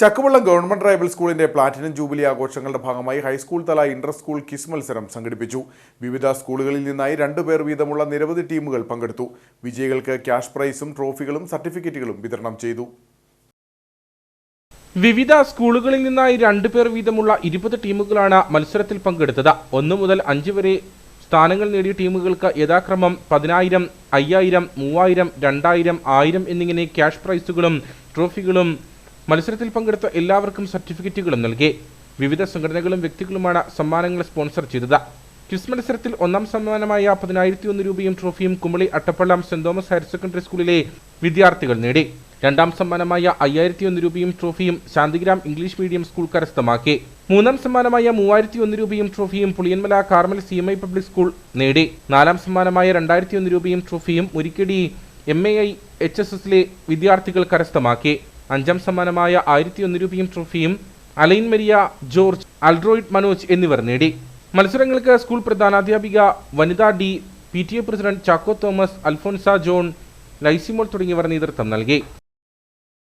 Chakkuvallam government tribal സ്കൂളിന്റെ platinum jubilee ആഘോഷങ്ങളുടെ ഭാഗമായി ഹൈസ്കൂൾ തല ഇന്റർ സ്കൂൾ കിസ് മത്സരം സംഘടിപ്പിച്ചു. വിവിധ സ്കൂളുകളിൽ നിന്നായി രണ്ടുപേർ വീതമുള്ള നിരവധി ടീമുകൾ പങ്കെടുത്തു. വിജയികൾക്ക് ക്യാഷ് പ്രൈസും ട്രോഫികളും സർട്ടിഫിക്കറ്റുകളും വിതരണം ചെയ്തു. വിവിധ സ്കൂളുകളിൽ നിന്നായി രണ്ടുപേർ വീതമുള്ള ഇരുപത് ടീമുകളാണ് മത്സരത്തിൽ പങ്കെടുത്തത്. ഒന്നു മുതൽ അഞ്ച് വരെ സ്ഥാനങ്ങൾ നേടിയ ടീമുകൾക്ക് യഥാക്രമം പതിനായിരം അയ്യായിരം മൂവായിരം രണ്ടായിരം ആയിരം എന്നിങ്ങനെ ക്യാഷ് പ്രൈസുകളും ട്രോഫികളും മത്സരത്തിൽ പങ്കെടുത്ത എല്ലാവർക്കും സർട്ടിഫിക്കറ്റുകളും നൽകി. വിവിധ സംഘടനകളും വ്യക്തികളുമാണ് സമ്മാനങ്ങൾ സ്പോൺസർ ചെയ്തത്. ക്വിസ് മത്സരത്തിൽ ഒന്നാം സമ്മാനമായ പതിനായിരത്തി ഒന്ന് രൂപയും ട്രോഫിയും Kumily Attappallam saint Thomas higher secondary സ്കൂളിലെ വിദ്യാർത്ഥികൾ നേടി. രണ്ടാം സമ്മാനമായ അയ്യായിരത്തി ഒന്ന് രൂപയും ട്രോഫിയും ശാന്തിഗ്രാം ഇംഗ്ലീഷ് മീഡിയം സ്കൂൾ കരസ്ഥമാക്കി. മൂന്നാം സമ്മാനമായ മൂവായിരത്തി ഒന്ന് രൂപയും ട്രോഫിയും Puliyanmala Carmel C M I public school നേടി. നാലാം സമ്മാനമായ രണ്ടായിരത്തി ഒന്ന് രൂപയും ട്രോഫിയും Murikkady M A I H S എസിലെ വിദ്യാർത്ഥികൾ കരസ്ഥമാക്കി. അഞ്ചാം സമ്മാനമായ ആയിരത്തി ഒന്ന് രൂപയും ട്രോഫിയും Alain Maria George Alroid Manoj എന്നിവർ നേടി. മത്സരങ്ങൾക്ക് സ്കൂൾ പ്രധാനാധ്യാപിക വനിതാ D P T A president Chacko Thomas Alphonsa John Lizymol തുടങ്ങിയവർ നേതൃത്വം നൽകി.